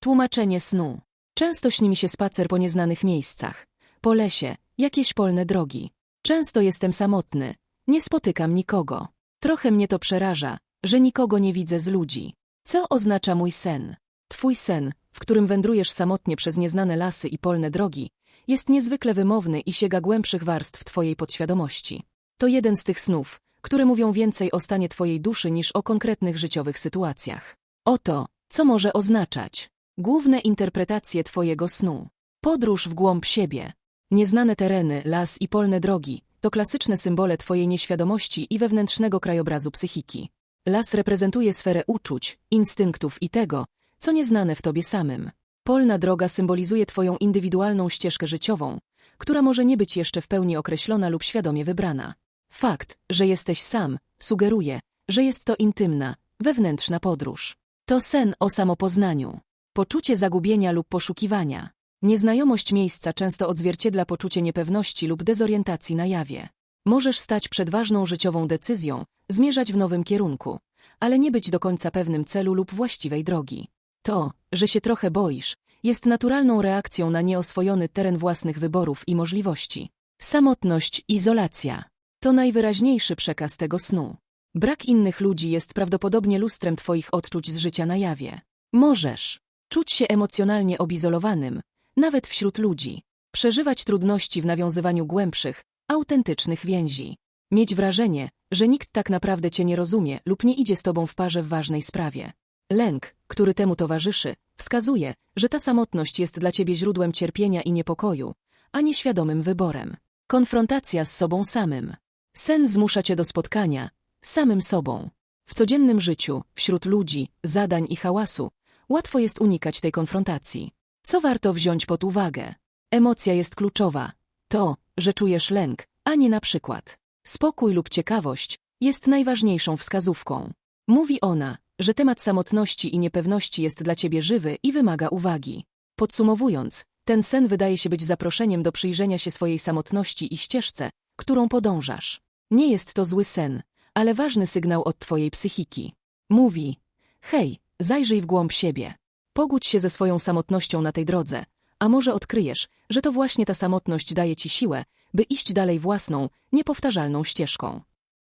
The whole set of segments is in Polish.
Tłumaczenie snu. Często śni mi się spacer po nieznanych miejscach. Po lesie, jakieś polne drogi. Często jestem samotny. Nie spotykam nikogo. Trochę mnie to przeraża, że nikogo nie widzę z ludzi. Co oznacza mój sen? Twój sen, w którym wędrujesz samotnie przez nieznane lasy i polne drogi, jest niezwykle wymowny i sięga głębszych warstw twojej podświadomości. To jeden z tych snów, które mówią więcej o stanie twojej duszy niż o konkretnych życiowych sytuacjach. Oto, co może oznaczać. Główne interpretacje twojego snu. Podróż w głąb siebie. Nieznane tereny, las i polne drogi to klasyczne symbole twojej nieświadomości i wewnętrznego krajobrazu psychiki. Las reprezentuje sferę uczuć, instynktów i tego, co nieznane w tobie samym. Polna droga symbolizuje twoją indywidualną ścieżkę życiową, która może nie być jeszcze w pełni określona lub świadomie wybrana. Fakt, że jesteś sam, sugeruje, że jest to intymna, wewnętrzna podróż. To sen o samopoznaniu. Poczucie zagubienia lub poszukiwania. Nieznajomość miejsca często odzwierciedla poczucie niepewności lub dezorientacji na jawie. Możesz stać przed ważną życiową decyzją, zmierzać w nowym kierunku, ale nie być do końca pewnym celu lub właściwej drogi. To, że się trochę boisz, jest naturalną reakcją na nieoswojony teren własnych wyborów i możliwości. Samotność, izolacja. To najwyraźniejszy przekaz tego snu. Brak innych ludzi jest prawdopodobnie lustrem twoich odczuć z życia na jawie. Możesz czuć się emocjonalnie obizolowanym, nawet wśród ludzi, przeżywać trudności w nawiązywaniu głębszych, autentycznych więzi, mieć wrażenie, że nikt tak naprawdę cię nie rozumie lub nie idzie z tobą w parze w ważnej sprawie. Lęk, który temu towarzyszy, wskazuje, że ta samotność jest dla ciebie źródłem cierpienia i niepokoju, a nie świadomym wyborem. Konfrontacja z sobą samym. Sen zmusza cię do spotkania z samym sobą. W codziennym życiu, wśród ludzi, zadań i hałasu, łatwo jest unikać tej konfrontacji. Co warto wziąć pod uwagę? Emocja jest kluczowa. To, że czujesz lęk, a nie na przykład spokój lub ciekawość, jest najważniejszą wskazówką. Mówi ona, że temat samotności i niepewności jest dla ciebie żywy i wymaga uwagi. Podsumowując, ten sen wydaje się być zaproszeniem do przyjrzenia się swojej samotności i ścieżce, którą podążasz. Nie jest to zły sen, ale ważny sygnał od twojej psychiki. Mówi, hej, zajrzyj w głąb siebie. Pogódź się ze swoją samotnością na tej drodze, a może odkryjesz, że to właśnie ta samotność daje ci siłę, by iść dalej własną, niepowtarzalną ścieżką.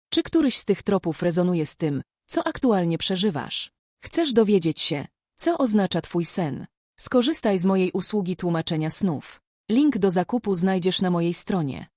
Czy któryś z tych tropów rezonuje z tym, co aktualnie przeżywasz? Chcesz dowiedzieć się, co oznacza twój sen? Skorzystaj z mojej usługi tłumaczenia snów. Link do zakupu znajdziesz na mojej stronie.